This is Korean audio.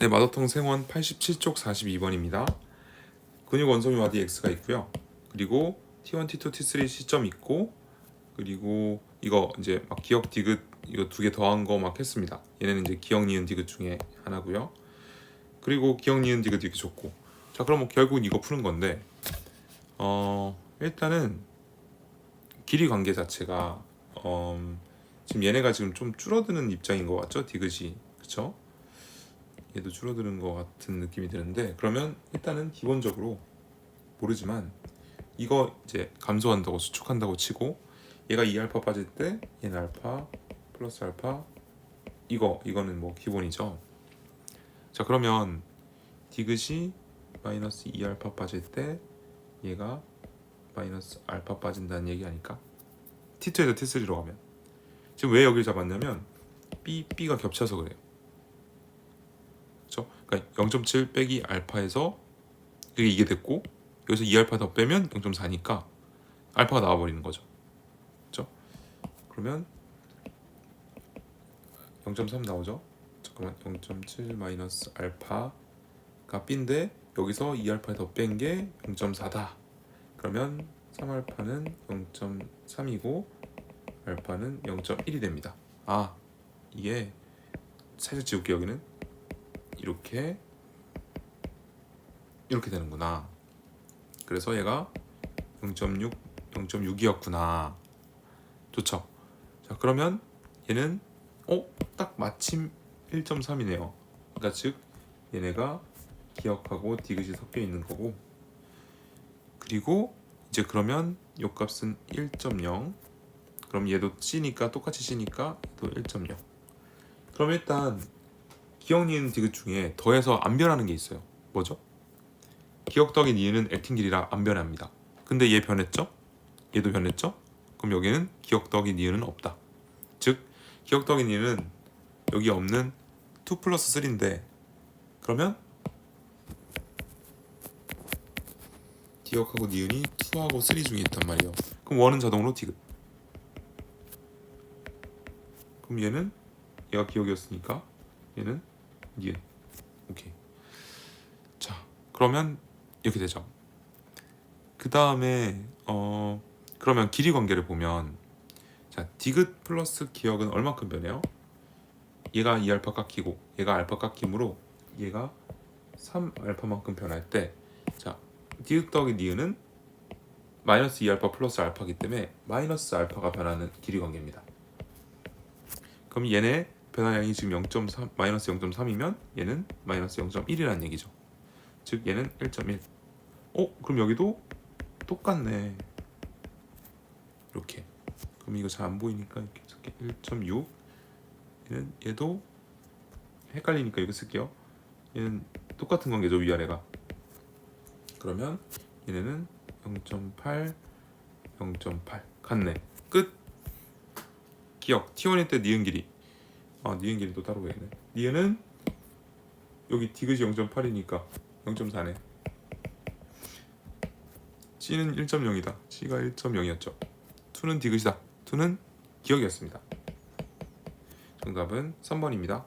네, 마더통 생원 87쪽 42번입니다. 근육 원소미 와디 X가 있고요. 그리고 T1, T2, T3 시점 있고 그리고 이거 이제 막 기억 디귿 이거 두 개 더한 거 막 했습니다. 얘네는 이제 기억 니은 디귿 중에 하나고요. 그리고 기억 니은 디귿 이렇게 줬고 자 그럼 뭐 결국은 이거 푸는 건데 어 일단은 길이 관계 자체가 어, 지금 얘네가 지금 좀 줄어드는 입장인 것 같죠 디귿이 그쵸? 얘도 줄어드는 것 같은 느낌이 드는데 그러면 일단은 기본적으로 모르지만 이거 이제 감소한다고 수축한다고 치고 얘가 2알파 빠질 때 얘는 알파 플러스 알파 이거 이거는 뭐 기본이죠. 자 그러면 디귿이 마이너스 2알파 빠질 때 얘가 마이너스 알파 빠진다는 얘기 아닐까? T2에서 T3로 가면. 지금 왜 여기를 잡았냐면 B, B가 겹쳐서 그래요 그러니까 0.7 빼기 알파에서 이게 이게 됐고 여기서 2알파 더 빼면 0.4니까 알파가 나와버리는 거죠. 그렇죠? 그러면 0.3 나오죠? 잠깐만 0.7 마이너스 알파가 B인데 여기서 2알파 더 뺀 게 0.4다. 그러면 3알파는 0.3이고 알파는 0.1이 됩니다. 아 이게 살짝 지울게 여기는 이렇게 이렇게 되는구나. 그래서 얘가 0.6, 0.6이었구나. 좋죠. 자 그러면 얘는 어? 딱 마침 1.3이네요. 그러니까 즉 얘네가 기억하고 디귿이 섞여 있는 거고 그리고 이제 그러면 요 값은 1.0 그럼 얘도 C니까 똑같이 C니까 얘도 1.0 그럼 일단 기억 니은 디귿 중에 더해서 안 변하는 게 있어요. 뭐죠? 기억 더하기 니은은 액팅 길이라 안 변합니다. 근데 얘 변했죠? 얘도 변했죠? 그럼 여기는 기억 더하기 니은은 없다. 즉 기억 더하기 니은은 여기 없는 2 플러스 3인데 그러면 기억하고 니은이 2하고 3 중에 있단 말이에요. 그럼 원은 자동으로 디귿. 그럼 얘는 얘가 기억이었으니까 얘는 니은. 오케이. 자, 그러면 이렇게 되죠. 그 다음에 어 그러면 길이 관계를 보면 자 디귿 플러스 기억은 얼마큼 변해요? 얘가 2알파 깎이고 얘가 알파 깎임으로 얘가 3알파만큼 변할 때자 디귿 더하기 니은은 마이너스 2알파 플러스 알파기 때문에 마이너스 알파가 변하는 길이 관계입니다. 그럼 얘네 변화량이 지금 0.3 마이너스 0.3이면 얘는 마이너스 0.1이라는 얘기죠. 즉 얘는 1.1. 어? 그럼 여기도 똑같네. 이렇게. 그럼 이거 잘 안 보이니까 이렇게 쓸게. 1.6. 얘는 얘도 헷갈리니까 이거 쓸게요. 얘는 똑같은 관계죠 위아래가. 그러면 얘네는 0.8, 0.8 같네. 끝. 기억. T1일 때 니은 길이. 아 니은 길이도 따로 있네. 니은은 여기 디귿이 0.8이니까 0.4네. C는 1.0이다. C가 1.0이었죠. 2는 디귿이다. 2는 기억이었습니다. 정답은 3번입니다.